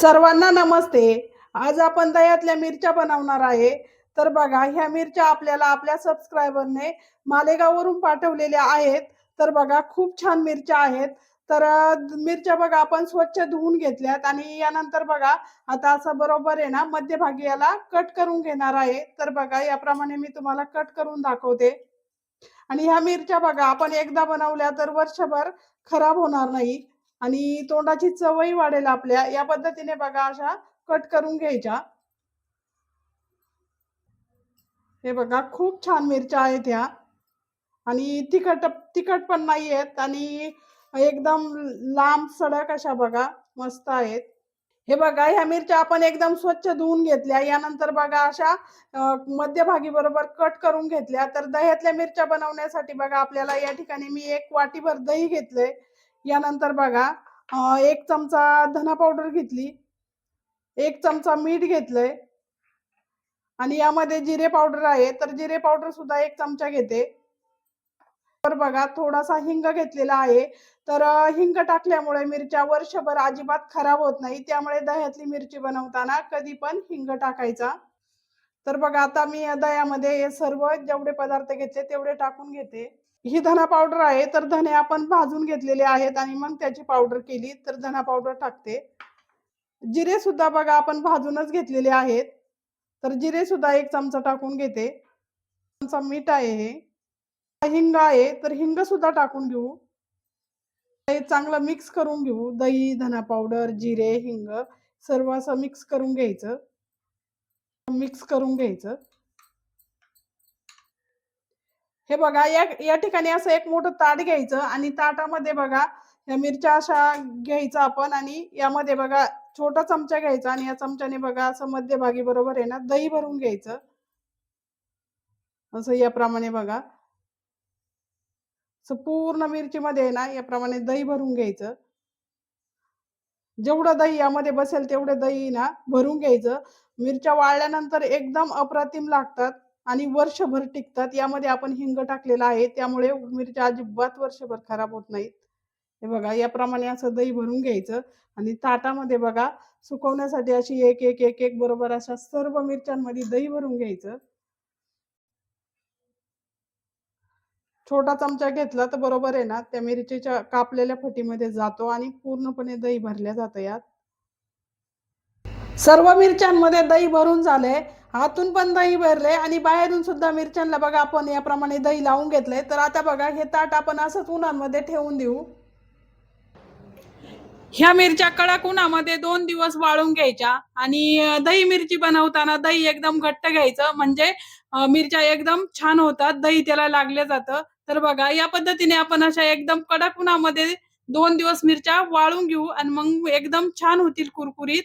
सर्वांना नमस्ते. आज आपण दह्यातल्या मिरच्या बनवणार आहे. तर बघा ह्या मिरच्या आपल्याला आपल्या सबस्क्रायबरने मालेगाववरून पाठवलेल्या आहेत. तर बघा खूप छान मिरच्या आहेत. तर मिरच्या बघा आपण स्वच्छ धुवून घेतल्यात आणि यानंतर बघा आता असं बरोबर आहे ना मध्यभागी याला कट करून घेणार आहे. तर बघा याप्रमाणे मी तुम्हाला कट करून दाखवते. आणि ह्या मिरच्या बघा आपण एकदा बनवल्या तर वर्षभर खराब होणार नाही. आणि तोंडाची चवही वाढेल आपल्या. या पद्धतीने बघा अशा कट करून घ्यायच्या. हे बघा खूप छान मिरच्या आहेत ह्या आणि तिखट तिखट पण नाही आहेत आणि एकदम लांब सडक अशा बघा मस्त आहेत. हे बघा ह्या मिरच्या आपण एकदम स्वच्छ धुवून घेतल्या. यानंतर बघा अशा मध्यभागी बरोबर कट करून घेतल्या. तर दह्यातल्या मिरच्या बनवण्यासाठी बघा आपल्याला या ठिकाणी मी एक वाटीभर दही घेतलंय. यानंतर बघा एक चमचा धना पावडर घेतली एक चमचा मीठ घेतलंय आणि यामध्ये जिरे पावडर आहे तर जिरे पावडर सुद्धा एक चमचा घेते. तर बघा थोडासा हिंग घेतलेला आहे तर हिंग टाकल्यामुळे मिरच्या वर्षभर अजिबात खराब होत नाही त्यामुळे दह्यातली मिरची बनवताना कधी पण हिंग टाकायचा. तर बघा आता मी दह्यामध्ये हे सर्व जेवढे पदार्थ घेतले तेवढे टाकून घेते. ही धना पावडर आहे तर धने आपण भाजून घेतलेले आहेत आणि मग त्याची पावडर केली तर धना पावडर टाकते. जिरे सुद्धा बघा आपण भाजूनच घेतलेले आहेत. तर जिरे सुद्धा एक चमचा टाकून घेते. चमचा मीठ आहे हे. हिंग आहे तर हिंग सुद्धा टाकून घेऊ. हे चांगलं मिक्स करून घेऊ. दही धना पावडर जिरे हिंग सर्व असं मिक्स करून घ्यायचं. मिक्स करून घ्यायचं. हे बघा या या ठिकाणी असं एक मोठं ताट घ्यायचं आणि ताटामध्ये बघा या मिरच्या अशा घ्यायचा आपण आणि यामध्ये बघा छोटा चमचा घ्यायचा आणि या चमच्याने बघा असं मध्यभागी बरोबर आहे ना दही भरून घ्यायचं. असं याप्रमाणे बघा. पूर्ण मिरचीमध्ये आहे ना याप्रमाणे दही भरून घ्यायचं. जेवढं दही यामध्ये बसेल तेवढं दही ना भरून घ्यायचं. मिरच्या वाळल्यानंतर एकदम अप्रतिम लागतात. आणि वर्षभर टिकतात. यामध्ये आपण हिंग टाकलेला आहे. त्यामुळे मिरच्या अजिबात वर्षभर खराब होत नाहीत. हे बघा याप्रमाणे असं दही भरून घ्यायचं. आणि ताटामध्ये बघा सुकवण्यासाठी अशी एक एक एक एक बरोबर अशा सर्व मिरच्यांमध्ये दही भरून घ्यायचं. छोटा चमचा घेतला तर बरोबर आहे ना त्या मिरचीच्या कापलेल्या फटीमध्ये जातो आणि पूर्णपणे दही भरल्या जातं यात. सर्व मिरच्यांमध्ये दही भरून झाले आतून पण दही भरले आणि बाहेरून सुद्धा मिरच्यांना बघा आपण याप्रमाणे दही लावून घेतलंय. तर आता बघा हे ताट आपण असंच उन्हामध्ये ठेवून देऊ. ह्या मिरच्या कडक उन्हामध्ये दोन दिवस वाळून घ्यायच्या आणि दही मिरची बनवताना दही एकदम घट्ट घ्यायचं. म्हणजे मिरच्या एकदम छान होतात दही त्याला लागले जातं. तर बघा या पद्धतीने आपण अशा एकदम कडक उन्हामध्ये दोन दिवस मिरच्या वाळून घेऊ आणि मग एकदम छान होतील कुरकुरीत.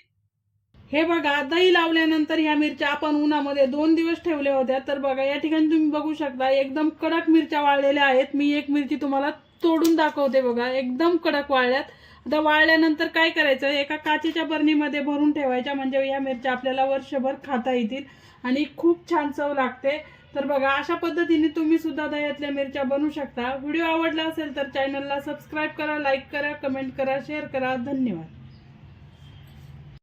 हे बघा दही लावल्यानंतर ह्या मिरच्या आपण उन्हामध्ये दोन दिवस ठेवल्या होत्या. तर बघा या ठिकाणी तुम्ही बघू शकता एकदम कडक मिरच्या वाळलेल्या आहेत. मी एक मिरची तुम्हाला तोडून दाखवते बघा एकदम कडक वाळल्यात. आता वाळल्यानंतर काय करायचं? एका काचेच्या बरणीमध्ये भरून ठेवायच्या म्हणजे या मिरच्या आपल्याला वर्षभर खाता येतील आणि खूप छान चव लागते. तर बघा अशा पद्धतीने तुम्ही सुद्धा दह्यातल्या मिरच्या बनवू शकता. व्हिडिओ आवडला असेल तर चॅनलला सबस्क्राईब करा लाईक करा कमेंट करा शेअर करा. धन्यवाद.